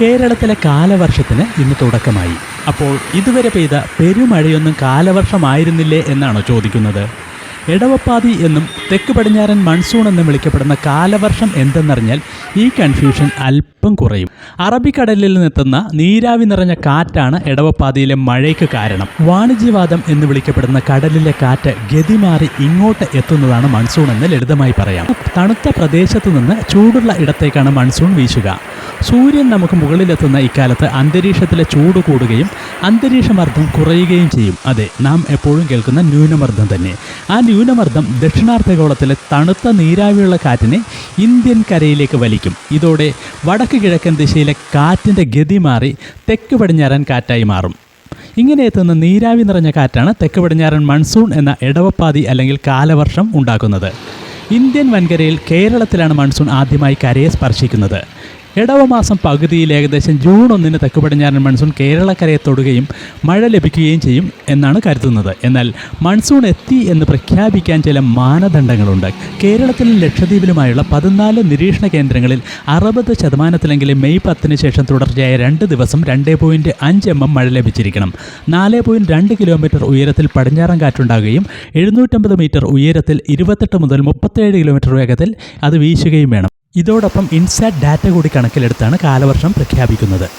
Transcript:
കേരളത്തിലെ കാലവർഷത്തിന് ഇന്ന് തുടക്കമായി. അപ്പോൾ ഇതുവരെ പെയ്ത പെരുമഴയൊന്നും കാലവർഷമായിരുന്നില്ലേ എന്നാണോ ചോദിക്കുന്നത്? എടവപ്പാതി എന്നും തെക്ക് പടിഞ്ഞാറൻ മൺസൂൺ എന്നും വിളിക്കപ്പെടുന്ന കാലവർഷം എന്തെന്നറിഞ്ഞാൽ ഈ കൺഫ്യൂഷൻ അല്പം കുറയും. അറബിക്കടലിൽ നിന്നെത്തുന്ന നീരാവി നിറഞ്ഞ കാറ്റാണ് എടവപ്പാതിയിലെ മഴയ്ക്ക് കാരണം. വാണിജ്യവാദം എന്ന് വിളിക്കപ്പെടുന്ന കടലിലെ കാറ്റ് ഗതിമാറി ഇങ്ങോട്ട് എത്തുന്നതാണ് മൺസൂൺ എന്ന് ലളിതമായി പറയാം. തണുത്ത പ്രദേശത്തു നിന്ന് ചൂടുള്ള ഇടത്തേക്കാണ് മൺസൂൺ വീശുക. സൂര്യൻ നമുക്ക് മുകളിലെത്തുന്ന ഇക്കാലത്ത് അന്തരീക്ഷത്തിലെ ചൂട് കൂടുകയും അന്തരീക്ഷമർദ്ദം കുറയുകയും ചെയ്യും. അതെ നാം എപ്പോഴും കേൾക്കുന്ന ന്യൂനമർദ്ദം തന്നെ. ആ ന്യൂനമർദ്ദം ദക്ഷിണാർദ്ധഗോളത്തിലെ തണുത്ത നീരാവിയുള്ള കാറ്റിനെ ഇന്ത്യൻ കരയിലേക്ക് വലിക്കും. ഇതോടെ വടക്ക് കിഴക്കൻ ദിശയിലെ കാറ്റിന്റെ ഗതി മാറി തെക്ക് പടിഞ്ഞാറൻ കാറ്റായി മാറും. ഇങ്ങനെ എത്തുന്ന നീരാവി നിറഞ്ഞ കാറ്റാണ് തെക്ക് പടിഞ്ഞാറൻ മൺസൂൺ എന്ന ഇടവപ്പാതി അല്ലെങ്കിൽ കാലവർഷം ഉണ്ടാക്കുന്നത്. ഇന്ത്യൻ വൻകരയിൽ കേരളത്തിലാണ് മൺസൂൺ ആദ്യമായി കരയെ സ്പർശിക്കുന്നത്. ഇടവമാസം പകുതിയിൽ ഏകദേശം ജൂൺ ഒന്നിന് തെക്ക് പടിഞ്ഞാറൻ മൺസൂൺ കേരളക്കരയെ തൊടുകയും മഴ ലഭിക്കുകയും ചെയ്യും എന്നാണ് കരുതുന്നത്. എന്നാൽ മൺസൂൺ എത്തി എന്ന് പ്രഖ്യാപിക്കാൻ ചില മാനദണ്ഡങ്ങളുണ്ട്. കേരളത്തിലും ലക്ഷദ്വീപിലുമായുള്ള പതിനാല് നിരീക്ഷണ കേന്ദ്രങ്ങളിൽ അറുപത് ശതമാനത്തിലെങ്കിലും മെയ് പത്തിന് ശേഷം തുടർച്ചയായ രണ്ട് ദിവസം രണ്ട് പോയിന്റ് അഞ്ച് എം എം മഴ ലഭിച്ചിരിക്കണം. നാല് പോയിന്റ് രണ്ട് കിലോമീറ്റർ ഉയരത്തിൽ പടിഞ്ഞാറൻ കാറ്റുണ്ടാകുകയും എഴുന്നൂറ്റമ്പത് മീറ്റർ ഉയരത്തിൽ ഇരുപത്തെട്ട് മുതൽ മുപ്പത്തേഴ് കിലോമീറ്റർ വേഗത്തിൽ അത് വീശുകയും വേണം. ഇതോടൊപ്പം ഇൻസാറ്റ് ഡാറ്റ കൂടി കണക്കിലെടുത്താണ് കാലവർഷം പ്രഖ്യാപിക്കുന്നത്.